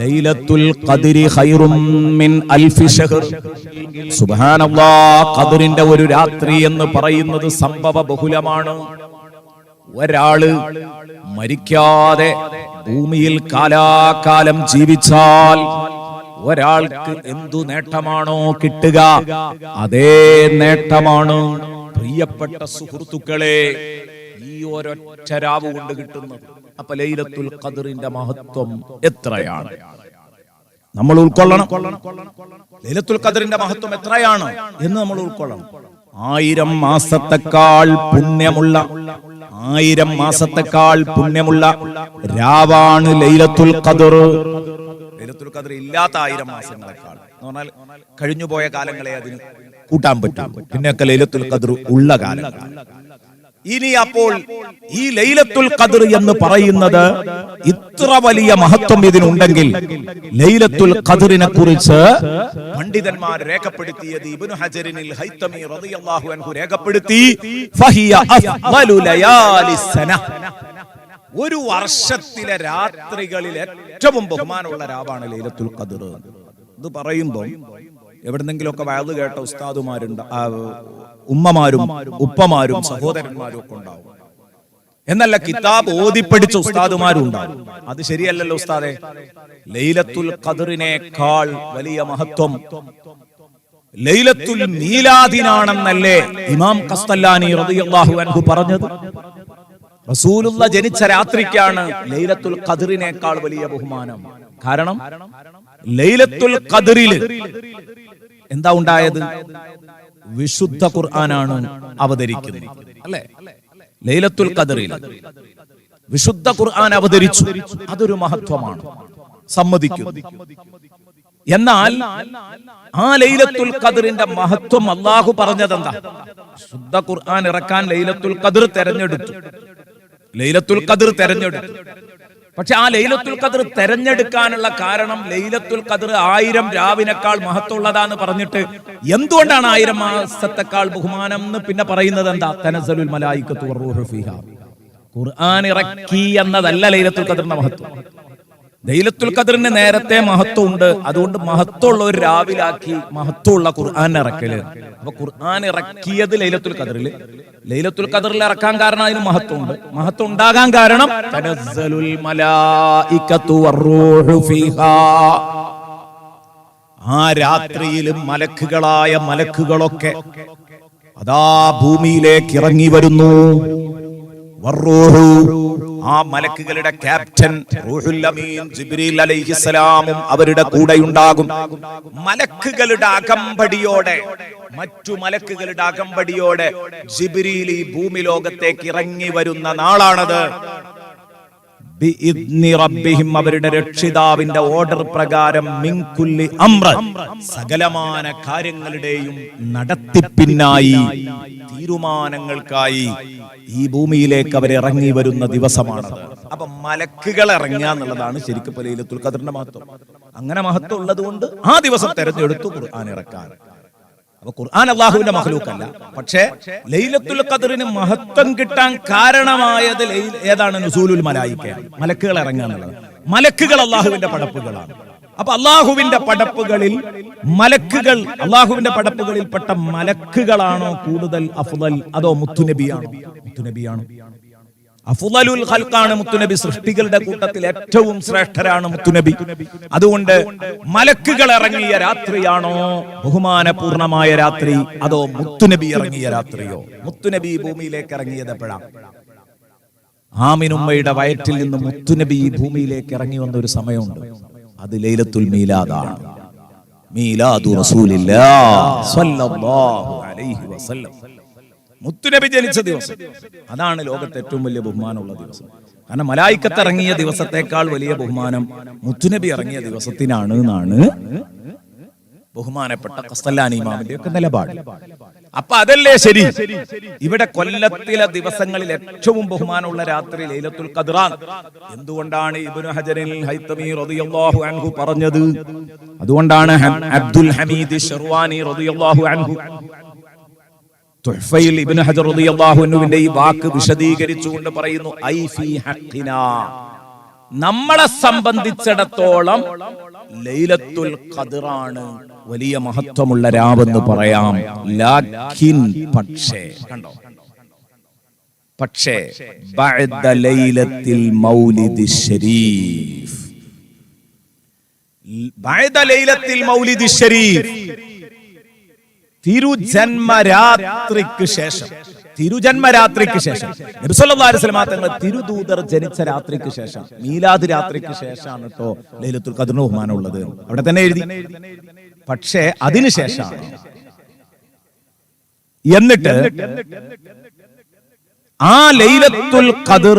ലൈലത്തുൽ ഖദരി ഖൈറും മിൻ അൽഫി ഷഹർ. സുബ്ഹാനല്ലാഹ് ഖദറിന്റെ ഒരു രാത്രി എന്ന് പറയുന്നത് സംഭവ ബഹുലമാണ്. ഒരാൾ മരിക്കാതെ ഭൂമിയിൽ കാലാകാലം ജീവിച്ചാൽ ഒരാൾക്ക് എന്തു നേട്ടമാണോ കിട്ടുക? അതേ നേട്ടമാണ് പ്രിയപ്പെട്ട സുഹൃത്തുക്കളെ ഈ ഒരൊറ്റ രാവ് കൊണ്ട് കിട്ടുന്നത്. അപ്പൊ ലൈലത്തുൽ ഖദറിന്റെ മഹത്വം എത്രയാണ്? നമ്മൾ ഉൾക്കൊള്ളണം. ലൈലത്തുൽ ഖദറിന്റെ മഹത്വം എത്രയാണ് എന്ന് നമ്മൾ ഉൾക്കൊള്ളണം. ആയിരം മാസത്തെക്കാൾ പുണ്യമുള്ള ആയിരം മാസത്തെക്കാൾ പുണ്യമുള്ള രാവാണ് ലൈലത്തുൽ ഖദർ. ലൈലത്തുൽ ഖദർ ഇല്ലാത്ത ആയിരം മാസങ്ങളെക്കാൾ. എന്ന് പറഞ്ഞാൽ കഴിഞ്ഞുപോയ കാലങ്ങളെ അതിന് കൂട്ടാൻ പറ്റും. പിന്നെയൊക്കെ ലൈലത്തുൽ ഖദർ ഉള്ള കാലങ്ങളാണ് ഇനി അപ്പോൾ ഈ ലൈലത്തുൽ ഖദർ എന്ന് പറയുന്നത് ഇത്ര വലിയ മഹത്വം ഇതിനുണ്ടെങ്കിൽ ലൈലത്തുൽ ഖദറിനെ കുറിച്ച് പണ്ഡിതന്മാർ രേഖപ്പെടുത്തിയത് ഇബ്നു ഹജറിനിൽ ഹൈതമി റളിയല്ലാഹു അൻഹു രേഖപ്പെടുത്തി ഫഹിയ അഫ്ദലു ലയാലിസ് സന ഒരു വർഷത്തിലെ രാത്രികളിൽ ഏറ്റവും ബഹുമാനമുള്ള രാവാണ് ലൈലത്തുൽ ഖദർ. എന്ന് പറയുമ്പോൾ എവിടെന്നെങ്കിലുമൊക്കെ വയത് കേട്ട ഉസ്താദുമാരുണ്ട് ഉമ്മമാരും ഉപ്പമാരും സഹോദരന്മാരും ഒക്കെ ഉണ്ടാവും. എന്നല്ല കിതാബ് ഓതിപ്പടിച്ച ഉസ്താദുമാരും ഉണ്ടാവും. അത് ശരിയല്ലല്ലോ ഉസ്താദെ. ലൈലത്തുൽ ഖദറിനേക്കാൾ വലിയ മഹത്വം. ലൈലത്തുൽ മീലാദിനാണെന്നല്ലേ ഇമാം കസ്തല്ലാനി റളിയല്ലാഹു അൻഹു പറഞ്ഞത്? റസൂലുള്ള ജനിച്ച രാത്രിക്കാണ് ലൈലത്തുൽ ഖദറിനേക്കാൾ വലിയ ബഹുമാനം. കാരണം ലൈലത്തുൽ ഖദറിൽ എന്താ ഉണ്ടായത്? വിശുദ്ധ ഖുർആനാണ് അവതരിക്കുന്നത്. അല്ലെ? ലൈലത്തുൽ ഖദറിൽ വിശുദ്ധ ഖുർആൻ അവതരിച്ചു. അതൊരു മഹത്വമാണ്. സമ്മതിക്കും എന്നാൽ ആ ലൈലത്തുൽ ഖദറിന്റെ മഹത്വം അള്ളാഹു പറഞ്ഞതെന്താ? ശുദ്ധ ഖുർആൻ ഇറക്കാൻ ലൈലത്തുൽ ഖദർ തെരഞ്ഞെടുത്തു. ലൈലത്തുൽ ഖദർ തെരഞ്ഞെടുത്തു. പക്ഷെ ആ ലൈലത്തുൽ ഖദർ തെരഞ്ഞെടുക്കാനുള്ള കാരണം ലൈലത്തുൽ ഖദർ ആയിരം രാവിനേക്കാൾ മഹത്വമുള്ളതാന്ന് പറഞ്ഞിട്ട് എന്തുകൊണ്ടാണ് ആയിരം മാസത്തെക്കാൾ ബഹുമാനം എന്ന് പിന്നെ പറയുന്നത് എന്താ? തനസലുൽ മലായിക്കത്തു ഖുർആൻ ഇറക്കി എന്നതല്ല ലൈലത്തുൽ ഖദറിന്റെ മഹത്വം. ലൈലത്തുൽ ഖദറിന് നേരത്തെ മഹത്വം ഉണ്ട് അതുകൊണ്ട് മഹത്വമുള്ള ഒരു രാവിലാക്കി മഹത്വമുള്ള ഖുർആൻ ഇറക്കൽ. അപ്പൊ ഖുർആൻ ഇറക്കിയത് ലൈലത്തുൽ ഖദറിൽ ലൈലത്തുൽ ഖദറിൽ ഇറക്കാൻ കാരണം അതിന് മഹത്വം ഉണ്ട് മഹത്വം ഉണ്ടാകാൻ കാരണം ആ രാത്രിയിൽ മലക്കുകളായ മലക്കുകളൊക്കെ അതാ ഭൂമിയിലേക്ക് ഇറങ്ങി വരുന്നു. ആ മലക്കുകളുടെ ക്യാപ്റ്റൻ ജിബ്രീൽ അലൈഹിസ്സലാമും അവരുടെ കൂടെ ഉണ്ടാകും മലക്കുകളുടെ അകമ്പടിയോടെ മറ്റു മലക്കുകളുടെ അകമ്പടിയോടെ ജിബ്രീൽ ഈ ഭൂമി ലോകത്തേക്ക് ഇറങ്ങി വരുന്ന നാളാണത്. റബ്ബിഹിം അവരുടെ രക്ഷിതാവിന്റെ ഓർഡർ പ്രകാരം മിൻകുല്ലി അമ്ര സകലമാന കാര്യങ്ങളുടെയും നടത്തിപ്പിനായി തീരുമാനങ്ങൾക്കായി ഈ ഭൂമിയിലേക്ക് അവർ ഇറങ്ങി വരുന്ന ദിവസമാണ് അപ്പൊ മലക്കുകൾ ഇറങ്ങുക എന്നുള്ളതാണ് ശരിക്കും പലയിലത്തുൽ ഖദറിന്റെ മഹത്വം. അങ്ങനെ മഹത്വം ഉള്ളത് കൊണ്ട് ആ ദിവസം തെരഞ്ഞെടുത്തു ഖുർആൻ ഇറക്കാൻ. അപ്പൊ ഖുർആൻ അള്ളാഹുവിന്റെ മഹലൂക്കല്ല പക്ഷേ ലൈലത്തുൽ ഖദറിന് മഹത്വം കിട്ടാൻ കാരണമായത് ഏതാണ്? നുസൂലുൽ മലായിക്കയാണ്. മലക്കുകൾ ഇറങ്ങുക എന്നുള്ളത്. മലക്കുകൾ അള്ളാഹുവിന്റെ പടപ്പുകളാണ്. അപ്പൊ അള്ളാഹുവിന്റെ പടപ്പുകളിൽ മലക്കുകൾ അള്ളാഹുവിന്റെ പടപ്പുകളിൽപ്പെട്ട മലക്കുകളാണോ കൂടുതൽ അഫ്ദൽ അതോ മുത്തുനബിയാണോ? മുത്തുനബിയാണോ? അഫുദലുൽ ഖൽഖാണ് മുത്തുനബി സൃഷ്ടികളുടെ കൂട്ടത്തിൽ ഏറ്റവും ശ്രേഷ്ഠരാണ് മുത്തുനബി. അതുകൊണ്ട് മലക്കുകൾ ഇറങ്ങിയ രാത്രിയാണോ? ബഹുമാനപൂർണമായ രാത്രി. അതോ മുത്തുനബി ഇറങ്ങിയ രാത്രിയോ? മുത്തുനബി ഭൂമിയിലേക്ക് ഇറങ്ങിയത് എപ്പോഴാണ് ആമിനുമ്മയുടെ വയറ്റിൽ നിന്ന് മുത്തുനബി ഭൂമിയിലേക്ക് ഇറങ്ങി വന്ന ഒരു സമയമുണ്ട്. അത് ലൈലത്തുൽ മീലാദാണ്. മീലാദു റസൂലില്ലാ സല്ലല്ലാഹു അലൈഹി വസല്ലം. മുത്തുനബി ജനിച്ച ദിവസം. അതാണ് ലോകത്തെ ഏറ്റവും വലിയ ബഹുമാനമുള്ള ദിവസം. കാരണം മലായിക്കത്ത് ഇറങ്ങിയ ദിവസത്തെക്കാൾ വലിയ ബഹുമാനം മുത്തുനബി ഇറങ്ങിയ ദിവസത്തിനാണ് എന്നാണ് ബഹുമാനപ്പെട്ട കസ്തല്ലാനി ഇമാമിന്റെ ഒക്കെ നിലപാട്. അപ്പൊ അതല്ലേ ശരി? ഇവിടെ കൊല്ലത്തിലെ ദിവസങ്ങളിൽ ഏറ്റവും ബഹുമാനമുള്ള രാത്രി ലൈലത്തുൽ ഖദ്റാൻ എന്തുകൊണ്ടാണ് ഇബ്നു ഹജറിൽ ഹൈതമി റളിയല്ലാഹു അൻഹു പറഞ്ഞു അതുകൊണ്ടാണ് അബ്ദുൽ ഹമീദ് ഷർവാനി റളിയല്ലാഹു അൻഹു ഇബ്നു ഹജർ റളിയല്ലാഹു അൻഹുവിന്റെ ഈ വാക്ക് വിശദീകരിച്ചുകൊണ്ട് പറയുന്നു ഐ ഫീ ഹഖിനാ നമ്മളെ സംബന്ധിച്ചിടത്തോളം ലൈലത്തുൽ ഖദറാണ് വലിയ മഹത്വമുള്ള രാവെന്ന് പറയാം. ലാക്കിൻ പക്ഷേ കണ്ടോ? പക്ഷേ ലൈലത്തിൽ മൗലിദി ശരീഫ്. ലൈലത്തിൽ മൗലിദി ശരീഫ്. തിരുജന്മരാത്രിക്ക് ശേഷം. തിരുജന്മരാത്രിക്ക് ശേഷം. നബിസ്വല്ലാസ്ലമാ തിരുദൂതർ ജനിച്ച രാത്രിക്ക് ശേഷം. മീലാദ് രാത്രിക്ക് ശേഷമാണ് കേട്ടോ ലൈലത്തുൽ ഖദറിന് ബഹുമാനം ഉള്ളത്. അവിടെ തന്നെ എഴുതി. പക്ഷേ അതിനുശേഷമാണ് എന്നിട്ട് ആ ലൈലത്തുൽ ഖദർ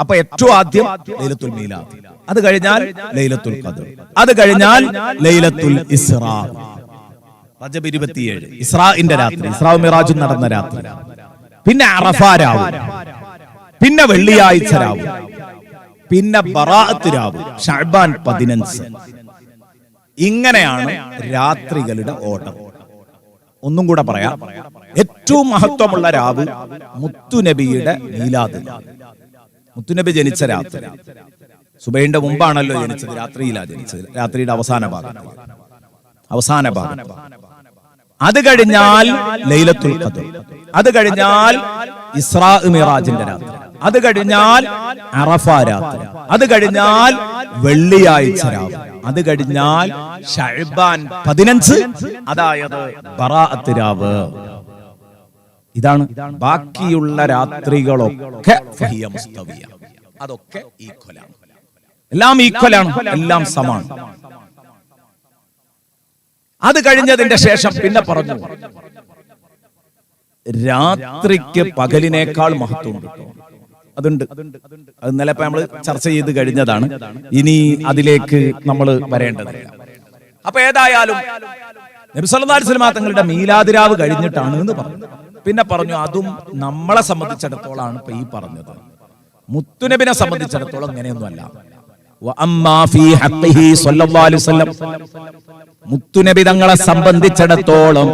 അപ്പൊ ഏറ്റവും ആദ്യം ലൈലത്തുൽ മീലാദ്. അത് കഴിഞ്ഞാൽ ലൈലത്തുൽ ഖദർ. അത് കഴിഞ്ഞാൽ ലൈലത്തുൽ ഇസ്രാ. റജബ് ഇരുപത്തിയേഴ്. ഇസ്രാഇന്റെ രാത്രി. ഇസ്രാ മിറാജും നടന്ന രാത്രി. പിന്നെ അറഫ പിന്നെ വെള്ളിയാഴ്ച രാവ്. പിന്നെ ബറാഅത്ത് രാവ്. ഷഅബാൻ പതിനഞ്ച്. ഇങ്ങനെയാണ് രാത്രികളുടെ ഓർഡർ ഒന്നും കൂടെ പറയാം. ഏറ്റവും മഹത്വമുള്ള രാവ് മുത്തുനബിയുടെ മീലാദ്. മുത്തുനബി ജനിച്ച രാത്രി. സുബൈന്റെ മുമ്പാണല്ലോ ജനിച്ചത്. രാത്രിയിലാ ജനിച്ചത്. രാത്രിയുടെ അവസാന ഭാഗം അവസാന ഭാഗം അത് കഴിഞ്ഞാൽ ലൈലത്തുൽ ഖദർ. അത് കഴിഞ്ഞാൽ ഇസ്രാ മിറാജിന്റെ രാത്രി. അത് കഴിഞ്ഞാൽ അറഫ രാത്രി. അത് കഴിഞ്ഞാൽ വെള്ളിയാഴ്ച രാത്രി. അത് കഴിഞ്ഞാൽ ഷഅബാൻ പതിനഞ്ച്. അതായത് ബറാഅത്ത് രാവ്. ഇതാണ് ബാക്കിയുള്ള രാത്രികളൊക്കെ അതൊക്കെ ഈക്വലാണ് എല്ലാം ഈക്വലാണ് എല്ലാം സമാണ് അത് കഴിഞ്ഞതിന്റെ ശേഷം പിന്നെ പറഞ്ഞു. രാത്രിക്ക് പകലിനേക്കാൾ മഹത്വമുണ്ട് അതുണ്ട്. അത് ഇന്നലെ ഇപ്പൊ നമ്മൾ ചർച്ച ചെയ്ത് കഴിഞ്ഞതാണ്. ഇനി അതിലേക്ക് നമ്മൾ വരേണ്ടതില്ല. അപ്പൊ ഏതായാലും നബിസല്ലാസ്ലമാ തങ്ങളുടെ മീലാതിരാവ് കഴിഞ്ഞിട്ടാണ് എന്ന് പറഞ്ഞു പിന്നെ പറഞ്ഞു അതും നമ്മളെ സംബന്ധിച്ചിടത്തോളാണ് ഇപ്പൊ ഈ പറഞ്ഞത്. മുത്തുനബിനെ സംബന്ധിച്ചിടത്തോളം അങ്ങനെയൊന്നുമല്ല മുത്തുനബി തങ്ങളെ സംബന്ധിച്ചിടത്തോളം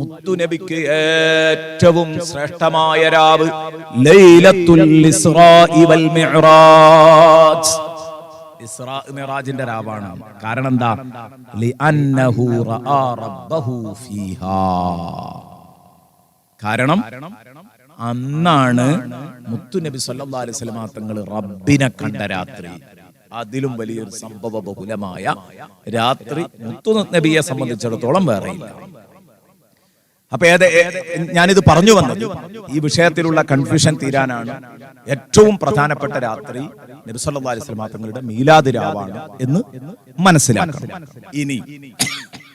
മുത്തുനബിക്ക് ഏറ്റവും ശ്രേഷ്ഠമായ രാവ് ലൈലത്തുൽ വൽ ഇസ്രാ മിറാജിന്റെ രാവാണ്. കാരണം എന്താ കാരണം അന്നാണ് മുത്തുനബി സല്ലാ അലൈഹി വസല്ലമ തങ്ങൾ റബ്ബിനെ കണ്ട രാത്രി. അതിലും വലിയൊരു സംഭവ ബഹുലമായ രാത്രി മുത്തു നബിയെ സംബന്ധിച്ചിടത്തോളം വേറെയില്ല. അപ്പൊ ഏത് ഞാനിത് പറഞ്ഞു വന്നത് ഈ വിഷയത്തിലുള്ള കൺഫ്യൂഷൻ തീരാനാണ് ഏറ്റവും പ്രധാനപ്പെട്ട രാത്രി നബി സല്ലല്ലാഹു അലൈഹി തങ്ങളുടെ മീലാദ് രാവാണ് എന്ന് മനസ്സിലാക്കണം. ഇനി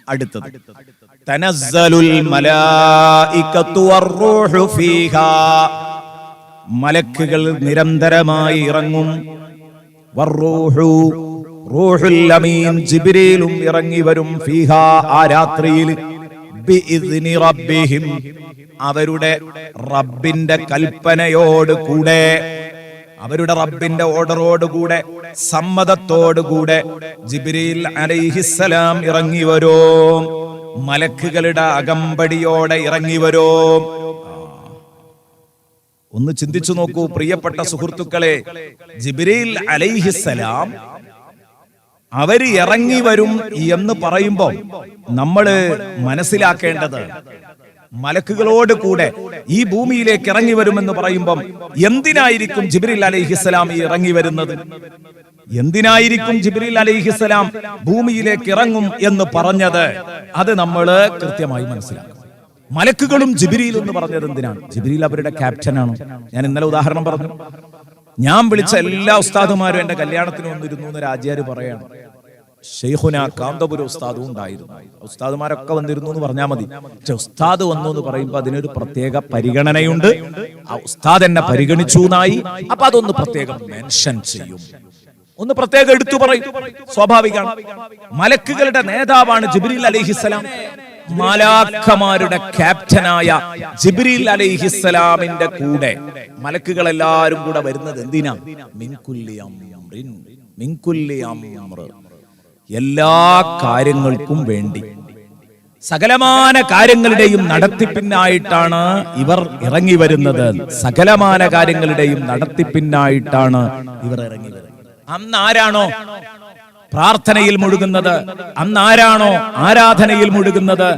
അടുത്തത്. തനസ്സലുൽ മലായികത്തു വറൂഹു ഫീഹാ. മലക്കുകൾ നിരന്തരമായി ഇറങ്ങും. വറൂഹു റൂഹുൽ അമീൻ ജിബ്രീലും ഇറങ്ങി വരും ഫീഹാ ആ രാത്രിയിൽ. ബിഇദ്നി റബ്ബിഹിം. അവരുടെ റബ്ബിന്റെ കൽപ്പനയോട് കൂടെ അവരുടെ റബ്ബിന്റെ ഓർഡറോടുകൂടെ സമ്മതത്തോടുകൂടെ ജിബിരിയിൽ അലൈഹിസ്സലാം ഇറങ്ങി വരും. മലക്കുകളുടെ അകമ്പടിയോടെ ഇറങ്ങി വരും. ഒന്ന് ചിന്തിച്ചു നോക്കൂ പ്രിയപ്പെട്ട സുഹൃത്തുക്കളെ ജിബ്രീൽ അലൈഹിസ്സലാം അവർ ഇറങ്ങി വരും എന്ന് പറയുമ്പോൾ നമ്മൾ മനസ്സിലാക്കേണ്ടത് മലക്കുകളോട് കൂടെ ഈ ഭൂമിയിലേക്ക് ഇറങ്ങി വരുമെന്ന് പറയുമ്പം എന്തിനായിരിക്കും ജിബ്രിൽ അലൈഹിസ്സലാം ഇറങ്ങി വരുന്നത്? എന്തിനായിരിക്കും ജിബ്രിൽ അലൈഹിസ്സലാം ഭൂമിയിലേക്ക് ഇറങ്ങും എന്ന് പറഞ്ഞത്? അത് നമ്മൾ കൃത്യമായി മനസ്സിലാക്കും മലക്കുകളും ജിബിരിയിൽ എന്ന് പറഞ്ഞത് എന്തിനാണ്? ജിബിരിയിൽ അവരുടെ ക്യാപ്റ്റനാണ് ഞാൻ ഇന്നലെ ഉദാഹരണം പറഞ്ഞു. ഞാൻ വിളിച്ച എല്ലാ ഉസ്താദുമാരും എന്റെ കല്യാണത്തിന് വന്നിരുന്നു എന്ന് രാജ്യാര് പറയാണ്. ഷെയ്ഖുന കാന്തപുര ഉസ്താദും ഉണ്ടായിരുന്നു. ഉസ്താദുമാരൊക്കെ വന്നിരുന്നു എന്ന് പറഞ്ഞാൽ മതി. പക്ഷെ ഉസ്താദ് വന്നു എന്ന് പറയുമ്പോൾ അതിനൊരു പ്രത്യേക പരിഗണനയുണ്ട്. ആ ഉസ്താദ് എന്നെ പരിഗണിച്ചു എന്നായി. അപ്പൊ അതൊന്ന് പ്രത്യേകം മെൻഷൻ ചെയ്യും. ഒന്ന് പ്രത്യേകം എടുത്തു പറയും. സ്വാഭാവികമാണ് മലക്കുകളുടെ നേതാവാണ് ജിബ്രീൽ അലൈഹിസ്സലാം മാലാഖമാരുടെ ക്യാപ്റ്റനായ ജിബ്രീൽ അലൈഹിസ്സലാമിന്റെ കൂടെ. മലക്കുകൾ എല്ലാവരും കൂടെ വരുന്നത് എന്തിനാ? മിൻകുല്ലി അംറ് എല്ലാ കാര്യങ്ങൾക്കും വേണ്ടി. സകലമാന കാര്യങ്ങളുടെയും നടത്തിപ്പിന്നായിട്ടാണ് ഇവർ ഇറങ്ങി വരുന്നത്. സകലമാന കാര്യങ്ങളുടെയും നടത്തിപ്പിന്നായിട്ടാണ് ഇവർ ഇറങ്ങി വരുന്നത്. അന്ന് ആരാണോ പ്രാർത്ഥനയിൽ മുഴുകുന്നത്? അന്ന് ആരാണോ ആരാധനയിൽ മുഴുകുന്നത്?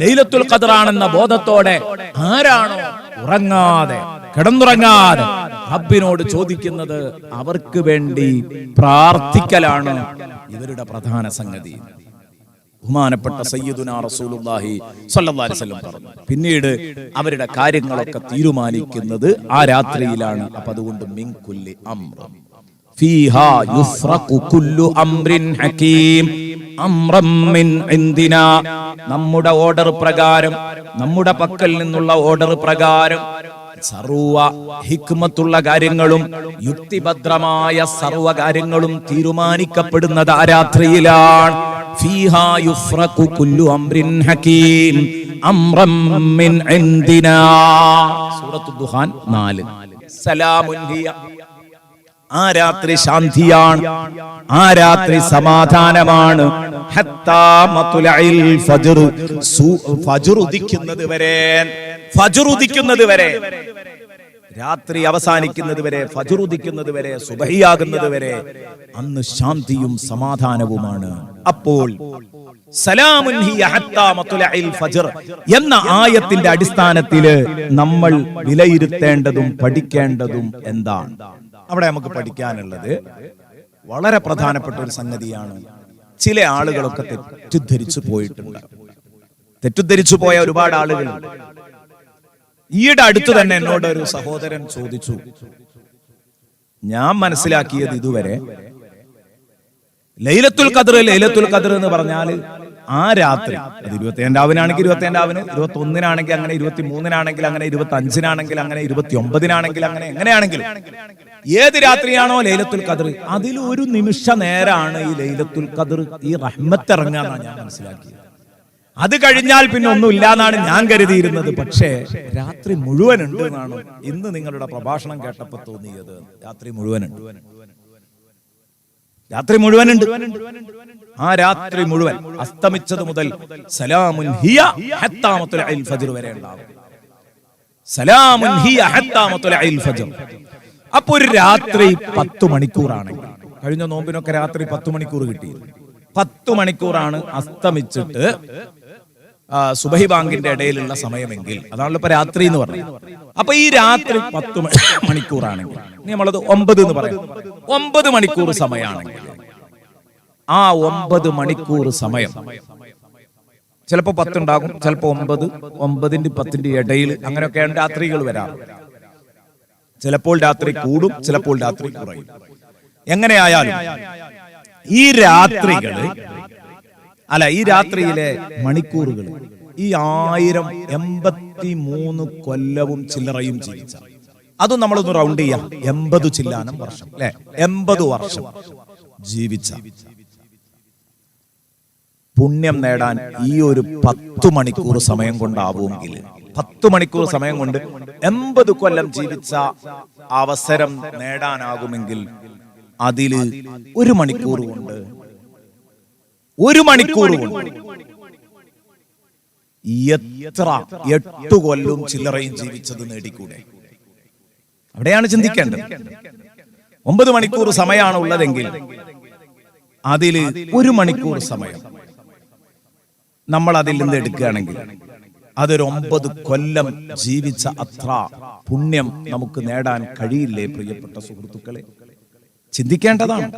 ലൈലത്തുൽ ഖദറാണെന്ന ബോധത്തോടെ ആരാണോ ഉറങ്ങാതെ കിടന്നുറങ്ങാതെ റബ്ബിനോട് ചോദിക്കുന്നത് അവർക്ക് വേണ്ടി പ്രാർത്ഥിക്കലാണ്. ഇവരുടെ പ്രധാന സംഗതി. ബഹുമാനപ്പെട്ട സയ്യിദുന റസൂലുള്ളാഹി സ്വല്ലല്ലാഹി അലൈഹി വസല്ലം പറഞ്ഞു. പിന്നീട് അവരുടെ കാര്യങ്ങളൊക്കെ തീരുമാനിക്കുന്നത് ആ രാത്രിയിലാണ്. അപ്പൊ അതുകൊണ്ട് മിൻ കുല്ലി അംറം. ഫീഹാ യുഫ്രഖു കുല്ലു അംറിൻ ഹകീം. അംറം മിൻ ഇൻദിനാ. നമ്മുടെ ഓർഡർ പ്രകാരം നമ്മുടെ പക്കൽ നിന്നുള്ള ഓർഡർ പ്രകാരം സർവ ഹിക്മത്തുള്ള കാര്യങ്ങളും യുക്തിഭദ്രമായ സർവ കാര്യങ്ങളും തീരുമാനിക്കപ്പെടുന്നത് ആ രാത്രിയിലാണ്. സൂറത്തുൽ ദുഹാൻ 4 സലാമുൻ ആ രാത്രി ശാന്തിയാണ്. ആ രാത്രി സമാധാനമാണ്. വരെ രാത്രി അവസാനിക്കുന്നത് വരെ ഫജുറുദിക്കുന്നത് വരെ സുബഹിയാകുന്നത് വരെ അന്ന് ശാന്തിയും സമാധാനവുമാണ്. അപ്പോൾ എന്ന ആയത്തിന്റെ അടിസ്ഥാനത്തിൽ നമ്മൾ വിലയിരുത്തേണ്ടതും പഠിക്കേണ്ടതും എന്താണ്? അവിടെ നമുക്ക് പഠിക്കാനുള്ളത് വളരെ പ്രധാനപ്പെട്ട ഒരു സംഗതിയാണ്. ചില ആളുകളൊക്കെ തെറ്റിദ്ധരിച്ചു പോയിട്ടുണ്ട്. തെറ്റിദ്ധരിച്ചു പോയ ഒരുപാട് ആളുകൾ ഈയിടെ അടുത്ത് തന്നെ എന്നോട് ഒരു സഹോദരൻ ചോദിച്ചു ഞാൻ മനസ്സിലാക്കിയത് ഇതുവരെ ലൈലത്തുൽ ഖദർ ലൈലത്തുൽ ഖദർ എന്ന് പറഞ്ഞാൽ ആ രാത്രി അത് ഇരുപത്തി ഏഴാവിനാണെങ്കിൽ ഇരുപത്തി ഏഴാവിന് ഇരുപത്തി ഒന്നിനാണെങ്കിൽ അങ്ങനെ ഇരുപത്തി മൂന്നിനാണെങ്കിൽ അങ്ങനെ ഇരുപത്തി അഞ്ചിനാണെങ്കിൽ അങ്ങനെ ഇരുപത്തി ഒമ്പതിനാണെങ്കിൽ അങ്ങനെ എങ്ങനെയാണെങ്കിലും. ഏത് രാത്രിയാണോ ലൈലത്തുൽ ഖദർ അതിൽ ഒരു നിമിഷ നേരാണ് ഈ ലൈലത്തുൽ ഖദർ ഈ റഹ്മത്ത് ഇറങ്ങാന്നാണ് ഞാൻ മനസ്സിലാക്കിയത്. അത് കഴിഞ്ഞാൽ പിന്നെ ഒന്നും ഇല്ലാന്നാണ് ഞാൻ കരുതിയിരുന്നത്. പക്ഷേ രാത്രി മുഴുവൻ ഉണ്ട് എന്നാണ് ഇന്ന് നിങ്ങളുടെ പ്രഭാഷണം കേട്ടപ്പോൾ തോന്നിയത്. രാത്രി മുഴുവനുണ്ട്. രാത്രി മുഴുവൻ ഉണ്ട് ആ രാത്രി മുഴുവൻ അസ്തമിച്ചത് മുതൽ സലാമുൻ ഹിയ ഫജ്ർ വരെ ഉണ്ടാവും സലാമുൻ ഹിയ ഫജ്ർ. അപ്പൊ ഒരു രാത്രി പത്ത് മണിക്കൂറാണെങ്കിൽ കഴിഞ്ഞ നോമ്പിനൊക്കെ രാത്രി പത്ത് മണിക്കൂർ കിട്ടിയിരുന്നു. പത്ത് മണിക്കൂറാണ് അസ്തമിച്ചിട്ട് സുബഹി ബാങ്കിന്റെ ഇടയിലുള്ള സമയമെങ്കിൽ. അതാണല്ലോ ഇപ്പൊ രാത്രി എന്ന് പറയുന്നത് അപ്പൊ ഈ രാത്രി പത്ത് മണിക്കൂറാണെങ്കിൽ നമ്മളത് ഒമ്പത് എന്ന് പറയും. ഒമ്പത് മണിക്കൂർ സമയമാണെങ്കിൽ ആ ഒമ്പത് മണിക്കൂർ സമയം ചിലപ്പോ പത്തുണ്ടാകും ചിലപ്പോ ഒമ്പത് ഒമ്പതിന്റെ പത്തിന്റെ ഇടയിൽ അങ്ങനെയൊക്കെയാണ് രാത്രികൾ വരാറ്. ചിലപ്പോൾ രാത്രി കൂടും ചിലപ്പോൾ രാത്രി കുറയും. എങ്ങനെയായാലും ഈ രാത്രികൾ അല്ല ഈ രാത്രിയിലെ മണിക്കൂറുകൾ. ഈ ആയിരം എൺപത്തി മൂന്ന് കൊല്ലവും ചില്ലറയും ജീവിച്ച. അതും നമ്മളൊന്ന് റൗണ്ട് ചെയ്യാം. എൺപത് ചില്ലാനം വർഷം അല്ലെ? എൺപത് വർഷം ജീവിച്ച. പുണ്യം നേടാൻ ഈ ഒരു പത്തു മണിക്കൂർ സമയം കൊണ്ടാവുമെങ്കിൽ പത്തു മണിക്കൂർ സമയം കൊണ്ട് എൺപത് കൊല്ലം ജീവിച്ച അവസരം നേടാനാകുമെങ്കിൽ അതിൽ ഒരു മണിക്കൂർ കൊണ്ട് ഒരു മണിക്കൂർ എത്ര എട്ടു കൊല്ലും ചില്ലറയും ജീവിച്ചത് നേടിക്കൂടെ? അവിടെയാണ് ചിന്തിക്കേണ്ടത്. ഒമ്പത് മണിക്കൂർ സമയമാണ് ഉള്ളതെങ്കിൽ അതിൽ ഒരു മണിക്കൂർ സമയം നമ്മൾ അതിൽ നിന്ന് എടുക്കുകയാണെങ്കിൽ അതൊരു ഒമ്പത് കൊല്ലം ജീവിച്ച അത്ര പുണ്യം നമുക്ക് നേടാൻ കഴിയില്ലേ പ്രിയപ്പെട്ട സുഹൃത്തുക്കളെ? ചിന്തിക്കേണ്ടതാണ്.